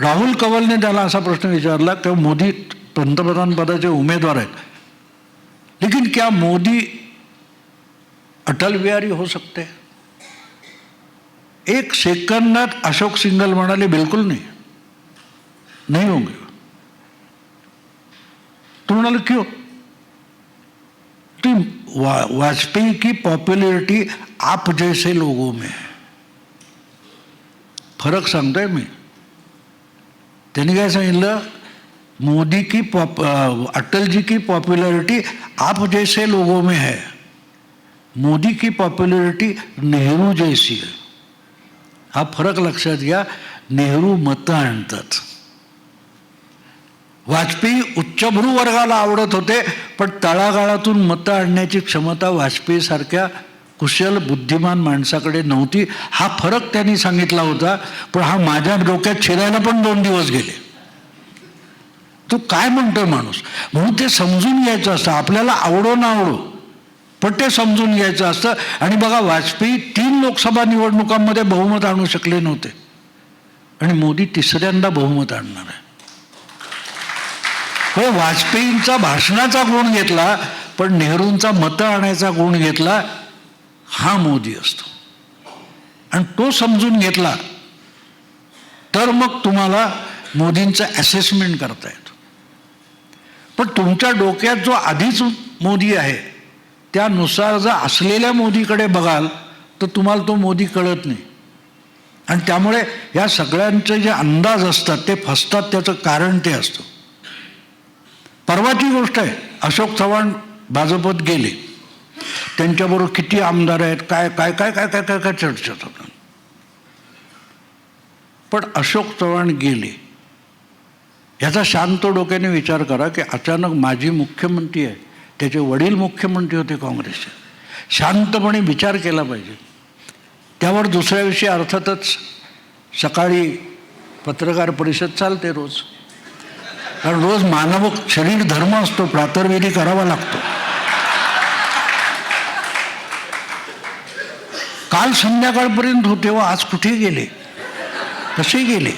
राहुल कवलने त्याला असा प्रश्न विचारला की मोदी पंतप्रधान पदाचे उमेदवार आहेत. लेकिन क्या मोदी अटल बिहारी हो सकते? एक सेकंदात अशोक सिंगल म्हणाले, बिलकुल नहीं. नहीं होंगे तो म्हणाले, क्यों? ती वाजपेयी की पॉप्युलरिटी आप जैसे लोगों में है. फरक सांगतोय मी. त्यांनी काय सांगितलं? मोदी की पॉप अटल जी की पॉप्युलरिटी आप जैसे लोगों में है। मोदी की पॉप्युलरिटी नेहरू जैसी है। हा फरक लक्षात घ्या नेहरू मतं आणतात वाजपेयी उच्चभ्रू वर्गाला आवडत होते पण तळागाळातून मतं आणण्याची क्षमता वाजपेयीसारख्या कुशल बुद्धिमान माणसाकडे नव्हती. हा फरक त्यांनी सांगितला होता. पण हा माझ्या डोक्यात शिरायला पण दोन दिवस गेले. तू काय म्हणतोय माणूस? म्हणून ते समजून घ्यायचं असतं. आपल्याला आवडो ना आवडो. पण ते समजून घ्यायचं असतं. आणि बघा वाजपेयी तीन लोकसभा निवडणुकांमध्ये बहुमत आणू शकले नव्हते. आणि मोदी तिसऱ्यांदा बहुमत आणणार आहे. हो वाजपेयींचा भाषणाचा गुण घेतला पण नेहरूंचा मतं आणायचा गुण घेतला. हा मोदी असतो. आणि तो समजून घेतला तर मग तुम्हाला मोदींचं असेसमेंट करता येतो. पण तुमच्या डोक्यात जो आधीच मोदी आहे त्यानुसार जर असलेल्या मोदीकडे बघाल तर तुम्हाला तो मोदी कळत नाही. आणि त्यामुळे या सगळ्यांचे जे अंदाज असतात ते फसतात त्याचं कारण ते असतं. परवाची गोष्ट आहे अशोक चव्हाण भाजपत गेले. त्यांच्याबरोबर किती आमदार आहेत काय काय काय काय काय काय काय चर्चेत होतात पण अशोक चव्हाण गेले. ह्याचा शांत डोक्याने विचार करा की अचानक माजी मुख्यमंत्री आहे त्याचे वडील मुख्यमंत्री होते काँग्रेसचे. शांतपणे विचार केला पाहिजे. त्यावर दुसऱ्या दिवशी अर्थातच सकाळी पत्रकार परिषद चालते रोज. कारण रोज मानव शरीर धर्म असतो प्रातर्वेदी करावा लागतो. काल संध्याकाळपर्यंत होते व आज कुठे गेले? कसे गेले?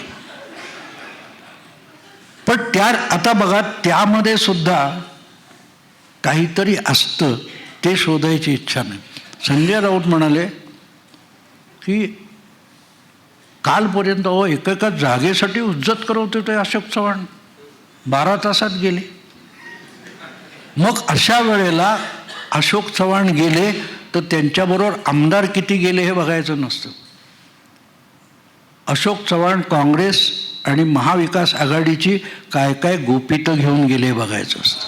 पण त्या आता बघा त्यामध्ये सुद्धा काहीतरी असतं ते शोधायची इच्छा नाही. संजय राऊत म्हणाले की कालपर्यंत अहो एकेका जागेसाठी उज्जत करत होते अशोक चव्हाण. बारा तासात गेले. मग अशा वेळेला अशोक चव्हाण गेले तर त्यांच्याबरोबर आमदार किती गेले हे बघायचं नसतं. अशोक चव्हाण काँग्रेस आणि महाविकास आघाडीची काय काय गोपितं घेऊन गेले हे बघायचं असतं.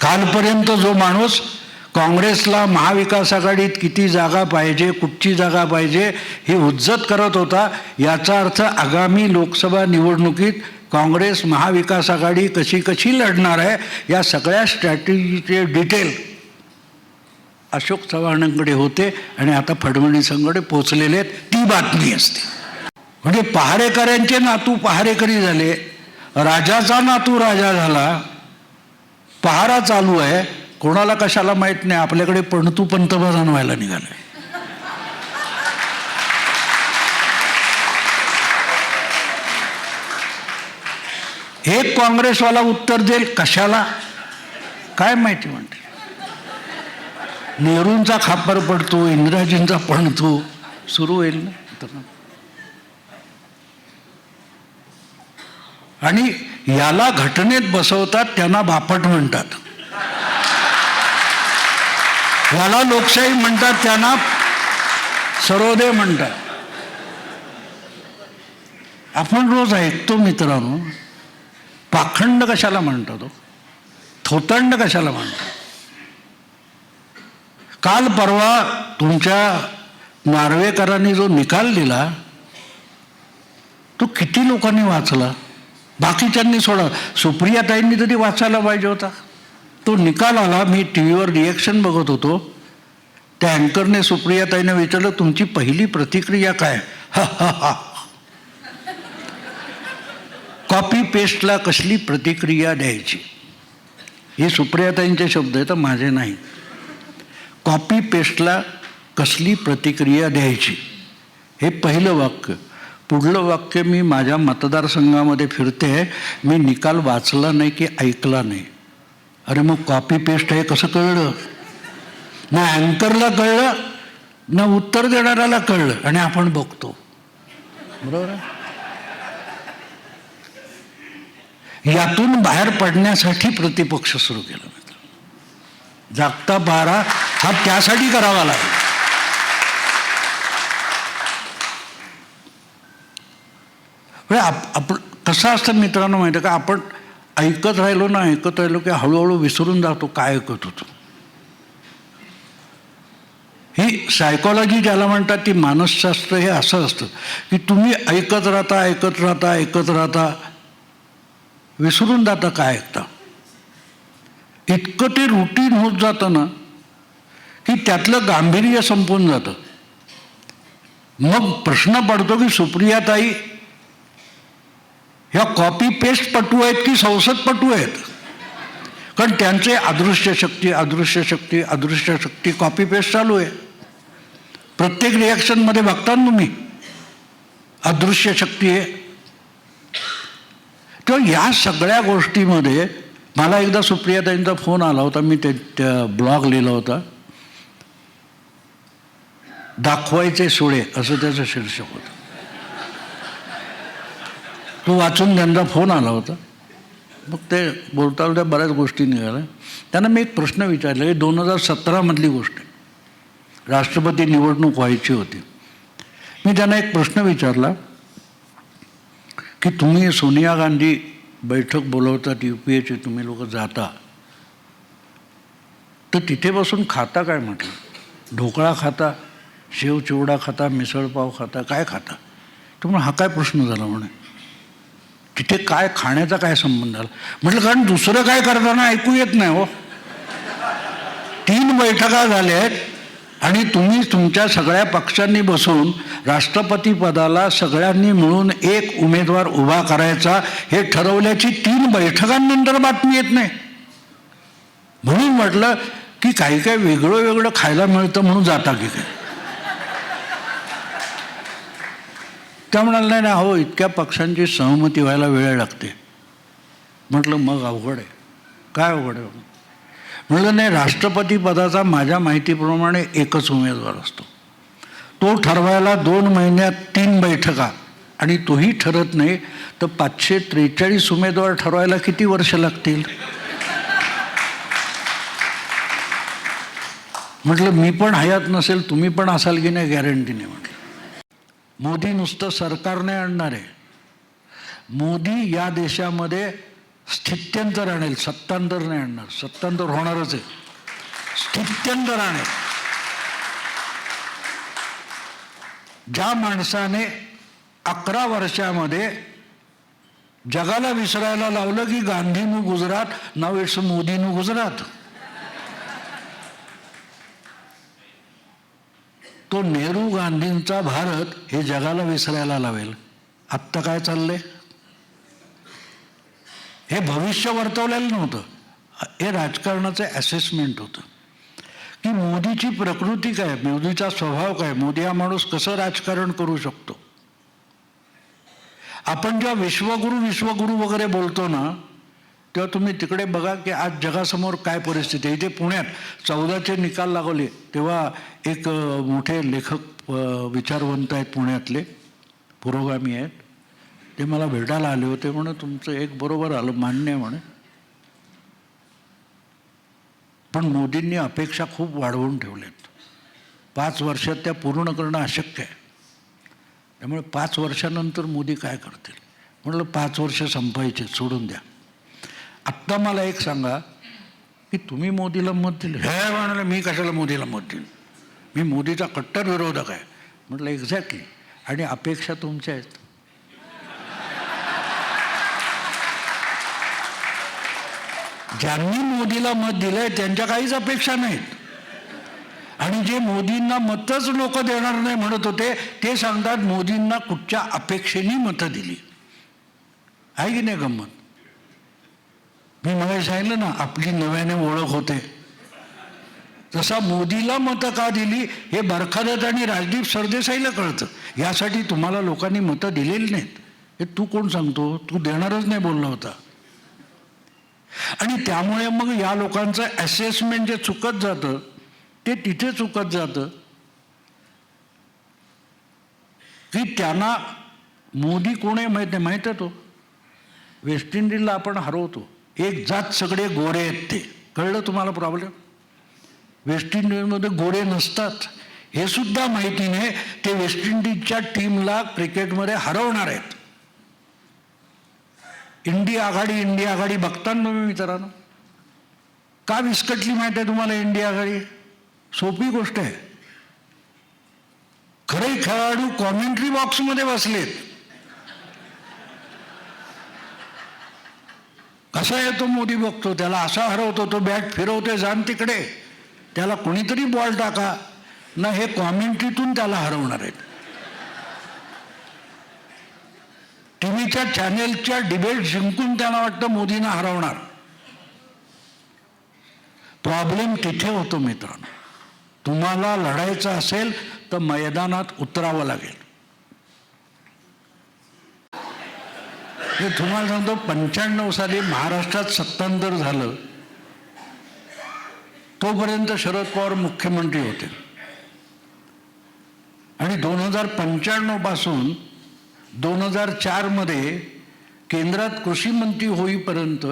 कालपर्यंत जो माणूस काँग्रेसला महाविकास आघाडीत किती जागा पाहिजे कुठची जागा पाहिजे हे उज्जत करत होता याचा अर्थ आगामी लोकसभा निवडणुकीत काँग्रेस महाविकास आघाडी कशी कशी लढणार आहे या सगळ्या स्ट्रॅटेजीचे डिटेल अशोक चव्हाणांकडे होते आणि आता फडणवीसांकडे पोचलेले आहेत. ती बातमी असते. म्हणजे पहारेकऱ्यांचे नातू पहारेकरी झाले राजाचा नातू राजा झाला पहारा चालू आहे. कोणाला कशाला माहीत नाही आपल्याकडे पणतू पंतप्रधान व्हायला निघालाय हे काँग्रेसवाला उत्तर देईल कशाला? काय माहिती म्हणते? नेहरूंचा खापर पडतो इंदिराजींचा पडतो सुरू होईल ना? तर. आणि याला घटनेत बसवतात त्यांना बापट म्हणतात. याला लोकशाही म्हणतात त्यांना सर्वोदय म्हणतात. आपण रोज ऐकतो मित्रांनो पाखंड कशाला म्हणतो तो? थोतंड कशाला म्हणतो? काल परवा तुमच्या नार्वेकरांनी जो निकाल दिला तो किती लोकांनी वाचला? बाकीच्यांनी सोडा. सुप्रियाताईंनी तरी वाचायला पाहिजे होता. तो निकाल आला मी टी व्हीवर रिॲक्शन बघत होतो. त्या अँकरने सुप्रियाताईने विचारलं तुमची पहिली प्रतिक्रिया काय? हा हा हा. कॉपी पेस्टला कसली प्रतिक्रिया द्यायची? हे सुप्रियाताईंचे शब्द आहेत तर माझे नाही. कॉपी पेस्टला कसली प्रतिक्रिया द्यायची? हे पहिलं वाक्य. पुढलं वाक्य मी माझ्या मतदारसंघामध्ये फिरते मी निकाल वाचला नाही की ऐकला नाही. अरे मग कॉपी पेस्ट आहे कसं कळलं? ना अँकरला कळलं ना उत्तर देणाऱ्याला कळलं आणि आपण बघतो. बरोबर आहे? यातून बाहेर पडण्यासाठी प्रतिपक्ष सुरू केला. मित्र जागता बारा हा त्यासाठी करावा लागेल. म्हणजे आप आपण कसं असतं मित्रांनो माहिती आहे का? आपण ऐकत राहिलो ना ऐकत राहिलो की हळूहळू विसरून जातो काय ऐकत होतो. ही सायकॉलॉजी ज्याला म्हणतात ती मानसशास्त्र हे असं असतं की तुम्ही ऐकत राहता ऐकत राहता ऐकत राहता विसरून जाता काय ऐकता इतकं ते रुटीन होत जातं ना की त्यातलं गांभीर्य संपून जातं. मग प्रश्न पडतो की सुप्रियाताई ह्या कॉपी पेस्ट पटू आहेत की संसद पटू आहेत? कारण त्यांचे अदृश्य शक्ती अदृश्य शक्ती अदृश्य शक्ती कॉपी पेस्ट चालू आहे. प्रत्येक रिॲक्शनमध्ये बघता तुम्ही. अदृश्य शक्ती आहे. तर ह्या सगळ्या गोष्टीमध्ये मला एकदा सुप्रियाताईंचा फोन आला होता मी ते त्या ब्लॉग लिहिला होता. दाखवायचे सुळे असं त्याचं शीर्षक होतं. तो वाचून त्यांचा फोन आला होता. मग ते बोलता बोलता बऱ्याच गोष्टी निघाल्या. त्यांना मी एक प्रश्न विचारला की दोन हजार सतरामधली गोष्ट राष्ट्रपती निवडणूक व्हायची होती. मी त्यांना एक प्रश्न विचारला की तुम्ही सोनिया गांधी बैठक बोलवतात यू पी एची तुम्ही लोक जाता. तर तिथे बसून खाता काय म्हटलं? ढोकळा खाता शेव चिवडा खाता मिसळपाव खाता काय खाता? तुम्हाला हा काय प्रश्न झाला म्हणे? तिथे काय खाण्याचा काय संबंध आला म्हटलं कारण दुसरं काय करताना ऐकू येत नाही हो. तीन बैठका झाल्या आहेत आणि तुम्ही तुमच्या सगळ्या पक्षांनी बसून राष्ट्रपती पदाला सगळ्यांनी मिळून एक उमेदवार उभा करायचा हे ठरवल्याची तीन बैठकांनंतर बातमी येत नाही. म्हणून म्हटलं की काही काही वेगळं वेगळं खायला मिळतं म्हणून जाता की काय? त्या म्हणाल नाही ना हो इतक्या पक्षांची सहमती व्हायला वेळ लागते. म्हटलं मग अवघड आहे. काय अवघड आहे? म्हणलं नाही राष्ट्रपती पदाचा माझ्या माहितीप्रमाणे एकच उमेदवार असतो. तो ठरवायला दोन महिन्यात तीन बैठका आणि तोही ठरत नाही तर पाचशे त्रेचाळीस उमेदवार ठरवायला किती वर्ष लागतील? म्हटलं मी पण हयात नसेल तुम्ही पण असाल की नाही? गॅरंटी नाही म्हटलं. मोदी नुसतं सरकार नाही आणणार. आहे मोदी या देशामध्ये स्थित्यंतर आणेल सत्तांतर नाही आणणार सत्तांतर होणारच आहे. स्थित्यंतर आणेल. ज्या माणसाने अकरा वर्षामध्ये जगाला विसरायला लावलं की गांधीनु गुजरात नाव इट्स मोदीनु गुजरात. तो नेहरू गांधींचा भारत हे जगाला विसरायला लावेल. आत्ता काय चाललंय? हे भविष्य वर्तवलेलं नव्हतं. हे राजकारणाचं ॲसेसमेंट होतं. की मोदीची प्रकृती काय? मोदीचा स्वभाव काय? मोदी हा माणूस कसं राजकारण करू शकतो? आपण जेव्हा विश्वगुरू विश्वगुरू वगैरे बोलतो ना तेव्हा तुम्ही तिकडे बघा की आज जगासमोर काय परिस्थिती आहे. इथे पुण्यात चौदाचे निकाल लागवले तेव्हा एक मोठे लेखक विचारवंत आहेत पुण्यातले. पुरोगामी आहेत. ते मला भेटायला आले होते म्हणे तुमचं एक बरोबर आलं मान्य म्हणे. पण मोदींनी अपेक्षा खूप वाढवून ठेवल्यात. पाच वर्षात त्या पूर्ण करणं अशक्य आहे. त्यामुळे पाच वर्षानंतर मोदी काय करतील? म्हटलं पाच वर्ष संपायचे सोडून द्या. आत्ता मला एक सांगा की तुम्ही मोदीला मत दिलं? हे म्हणाले मी कशाला मोदीला मत दिलं मी मोदीचा कट्टर विरोधक आहे. म्हटलं एक्झॅक्टली आणि अपेक्षा तुमच्या आहेत. ज्यांनी मोदीला मत दिलंय त्यांच्या काहीच अपेक्षा नाहीत. आणि जे मोदींना मतच लोक देणार नाही म्हणत होते ते सांगतात मोदींना कुठच्या अपेक्षेने मतं दिली. आहे की नाही गंमत? मी मला सांगितलं ना आपली नव्याने ओळख होते. तसा मोदीला मतं का दिली हे बरखादत आणि राजदीप सरदेसाईला कळतं. यासाठी तुम्हाला लोकांनी मतं दिलेली नाहीत. हे तू कोण सांगतो? तू देणारच नाही बोलला होता. आणि त्यामुळे मग या लोकांचं असेसमेंट जे चुकत जातं ते तिथे चुकत जातं. की त्यांना मोदी कोण आहे माहीत नाही माहीत आहे तो? वेस्ट इंडिजला आपण हरवतो. एक जात सगळे गोरे आहेत ते. कळलं तुम्हाला प्रॉब्लेम वेस्ट इंडिजमध्ये गोरे नसतात. हे सुद्धा माहिती नाही ते वेस्ट इंडिजच्या टीमला क्रिकेटमध्ये हरवणार आहेत. इंडिया आघाडी इंडिया आघाडी बघताना मी तुम्ही मित्रांनो का विस्कटली माहिती आहे तुम्हाला इंडिया आघाडी? सोपी गोष्ट आहे. खरे खेळाडू कॉमेंट्री बॉक्समध्ये बसलेत. कसा येतो मोदी बघतो त्याला असा हरवतो तो बॅट फिरवते जाण तिकडे. त्याला कोणीतरी बॉल टाका. ना हे कॉमेंट्रीतून त्याला हरवणार आहेत. टीव्हीच्या चॅनेलच्या डिबेट जिंकून त्यांना वाटतं मोदींना हरवणार. प्रॉब्लेम तिथे होतो मित्रांनो. तुम्हाला लढायचं असेल तर मैदानात उतरावं लागेल. हे तुम्हाला सांगतो पंच्याण्णव साली महाराष्ट्रात सत्तांतर झालं. तोपर्यंत शरद पवार मुख्यमंत्री होते. आणि दोन हजार पंच्याण्णवपासून दोन हजार चारमध्ये केंद्रात कृषी मंत्री होईपर्यंत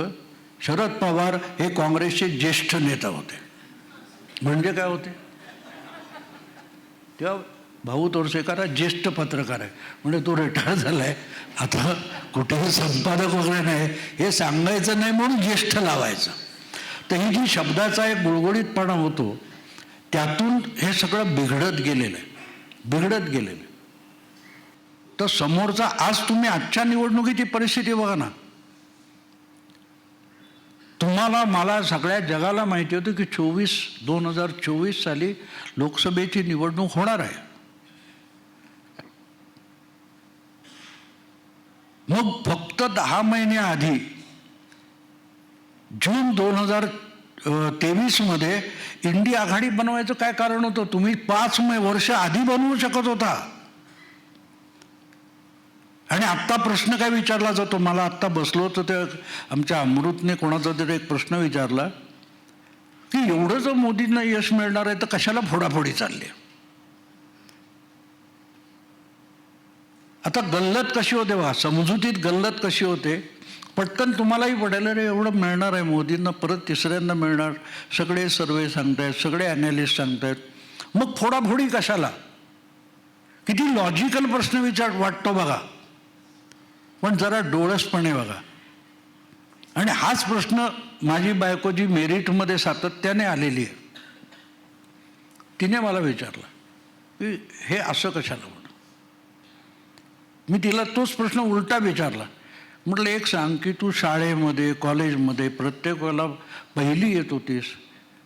शरद पवार हे काँग्रेसचे ज्येष्ठ नेता होते. म्हणजे काय होते? तेव्हा भाऊ तोरसेकर हा ज्येष्ठ पत्रकार आहे. म्हणजे तो रिटायर झाला आहे आता कुठेही संपादक वगैरे नाही. हे सांगायचं नाही म्हणून ज्येष्ठ लावायचं. तर ही जी शब्दाचा एक गुळगुळीतपणा होतो त्यातून हे सगळं बिघडत गेलेलं आहे. बिघडत गेलेलं आहे. तर समोरचा आज तुम्ही आजच्या निवडणुकीची परिस्थिती बघा ना. तुम्हाला मला सगळ्या जगाला माहिती होतं की चोवीस दोन हजार चोवीस साली लोकसभेची निवडणूक होणार आहे. मग फक्त दहा महिन्याआधी आधी जून दोन हजार तेवीसमध्ये इंडिया आघाडी बनवायचं काय कारण होतं? तुम्ही पाच मै वर्ष आधी बनवू शकत होता. आणि आत्ता प्रश्न काय विचारला जातो? मला आत्ता बसलो तर त्या आमच्या अमृतने कोणाचा तरी एक प्रश्न विचारला की एवढं जर मोदींना यश मिळणार आहे तर कशाला फोडाफोडी चालली? आता गल्लत कशी होते वा समजुतीत गल्लत कशी होते? पटकन तुम्हालाही पडेल रे एवढं मिळणार आहे मोदींना परत तिसऱ्यांदा मिळणार. सगळे सर्वे सांगतायत सगळे ॲनालिस्ट सांगतायत. मग फोडाफोडी कशाला? किती लॉजिकल प्रश्न विचार वाटतो बघा. पण जरा डोळसपणे बघा. आणि हाच प्रश्न माझी बायको जी मेरिटमध्ये सातत्याने आलेली आहे तिने मला विचारला की हे असं कशाला म्हणून? मी तिला तोच प्रश्न उलटा विचारला. म्हटलं एक सांग की तू शाळेमध्ये कॉलेजमध्ये प्रत्येक वेळेला पहिली येत होतीस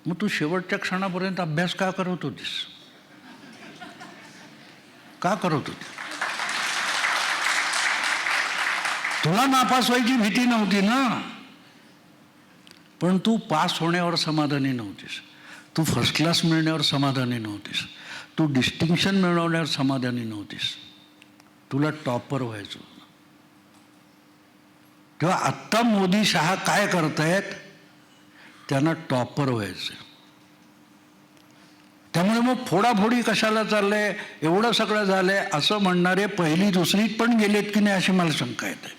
मग तू शेवटच्या क्षणापर्यंत अभ्यास का करत होतीस? का करत होती तुला नापास व्हायची भीती नव्हती ना? पण तू पास होण्यावर समाधानी नव्हतीस. तू फर्स्ट क्लास मिळण्यावर समाधानी नव्हतीस. तू डिस्टिंक्शन मिळवण्यावर समाधानी नव्हतीस. तुला टॉपर व्हायचं किंवा तेव्हा आत्ता मोदी शहा काय करतायत? त्यांना टॉपर व्हायचं त्यामुळे मग फोडाफोडी कशाला चाललंय? एवढं सगळं झालंय असं म्हणणारे पहिली दुसरीत पण गेलेत की नाही अशी मला शंका येते.